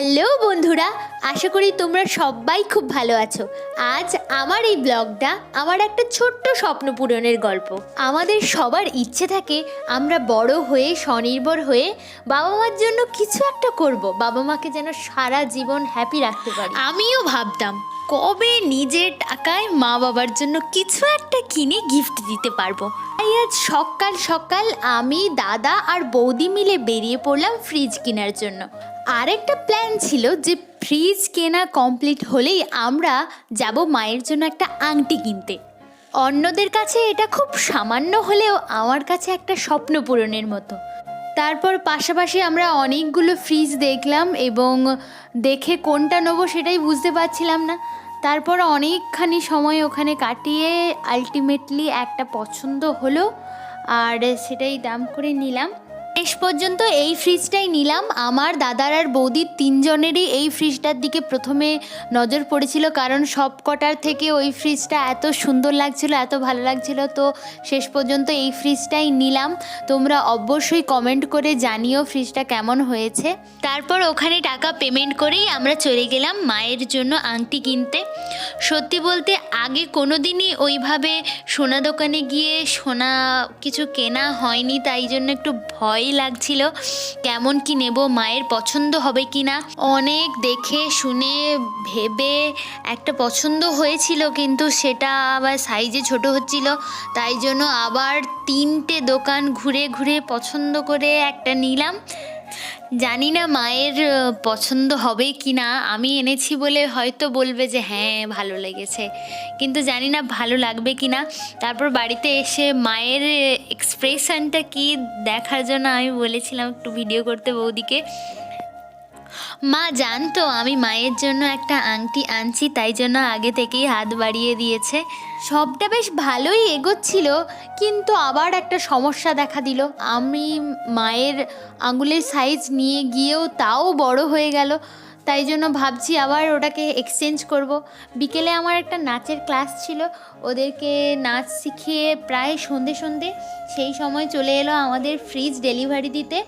Hello বন্ধুরা, আশা করি তোমরা সবাই খুব ভালো আছো। আজ আমার এই ব্লগটা আমার একটা ছোট্ট স্বপ্ন পূরণের গল্প। আমাদের সবার ইচ্ছে থাকে আমরা বড় হয়ে, স্বনির্ভর হয়ে বাবা মার জন্য কিছু একটা করব, বাবা মাকে যেন সারা জীবন হ্যাপি রাখতে পারি। আমিও ভাবতাম, কবে নিজের টাকায় মা বাবার জন্য কিছু একটা কিনে গিফট দিতে পারব। আজ সকাল সকাল আমি, দাদা আর বৌদি মিলে বেরিয়ে পড়লাম ফ্রিজ কেনার জন্য। আরেকটা প্ল্যান ছিল যে ফ্রিজ কেনা কমপ্লিট হলেই আমরা যাব মায়ের জন্য একটা আংটি কিনতে। অন্যদের কাছে এটা খুব সামান্য হলেও আমার কাছে একটা স্বপ্ন পূরণের মতো। তারপর পাশাপাশি আমরা অনেকগুলো ফ্রিজ দেখলাম এবং দেখে কোনটা নেব সেটাই বুঝতে পারছিলাম না। তারপর অনেকখানি সময় ওখানে কাটিয়ে আলটিমেটলি একটা পছন্দ হলো আর সেটাই দাম করে নিলাম। শেষ পর্যন্ত এই ফ্রিজটাই নিলাম। আমার দাদার আর বৌদির তিনজনেরই এই ফ্রিজটার দিকে প্রথমে নজর পড়েছিল, কারণ সব কটার থেকে ওই ফ্রিজটা এত সুন্দর লাগছিল, এত ভালো লাগছিল। তো শেষ পর্যন্ত এই ফ্রিজটাই নিলাম। তোমরা অবশ্যই কমেন্ট করে জানিও ফ্রিজটা কেমন হয়েছে। তারপর ওখানে টাকা পেমেন্ট করেই আমরা চলে গেলাম মায়ের জন্য আংটি কিনতে। সত্যি বলতে, আগে কোনো দিনই ওইভাবে সোনা দোকানে গিয়ে সোনা কিছু কেনা হয়নি, তাই জন্য একটু ভয় লাগছিল। কেমন কি নেব, মায়ের পছন্দ হবে কি না? অনেক দেখে, শুনে, ভেবে একটা পছন্দ হয়েছিল কিন্তু সেটা আবার সাইজে ছোট হচ্ছিল। তাই জন্য আবার তিনটে দোকান ঘুরে ঘুরে পছন্দ করে একটা নিলাম। জানি না মায়ের পছন্দ হবে কি না। আমি এনেছি বলে হয়তো বলবে যে হ্যাঁ ভালো লেগেছে। কিন্তু জানি না ভালো লাগবে কি না। তারপর বাড়িতে এসে মায়ের এক্সপ্রেশনটা কি দেখার জন্য আমি বলেছিলাম একটু ভিডিও করতে বৌদিকে। মা জানতো আমি মায়ের জন্য একটা আংটি আনছি, তাই জন্য আগে থেকেই হাত বাড়িয়ে দিয়েছে। সবটা বেশ ভালোই এগোচ্ছিল, কিন্তু আবার একটা সমস্যা দেখা দিল। আমি মায়ের আঙুলের সাইজ নিয়ে গিয়েও তাও বড় হয়ে গেল, তাই জন্য ভাবছি আবার ওটাকে এক্সচেঞ্জ করব। বিকেলে আমার একটা নাচের ক্লাস ছিল, ওদেরকে নাচ শিখিয়ে প্রায় সন্ধে সন্ধে সেই সময় চলে এলো আমাদের ফ্রিজ ডেলিভারি দিতে।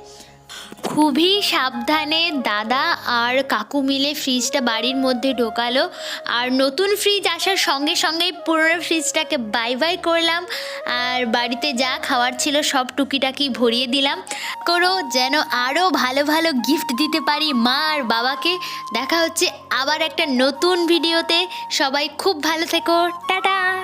খুবই সাবধানে দাদা আর কাকু মিলে ফ্রিজটা বাড়ির মধ্যে ঢোকালো। আর নতুন ফ্রিজ আসার সঙ্গে সঙ্গেই পুরনো ফ্রিজটাকে বাই বাই করলাম। আর বাড়িতে যা খাওয়ার ছিল সব টুকিটাকি ভরিয়ে দিলাম। করো, যেন আরও ভালো ভালো গিফট দিতে পারি মা আর বাবাকে। দেখা হচ্ছে আবার একটা নতুন ভিডিওতে সবাই খুব ভালো থেকো। টাটা!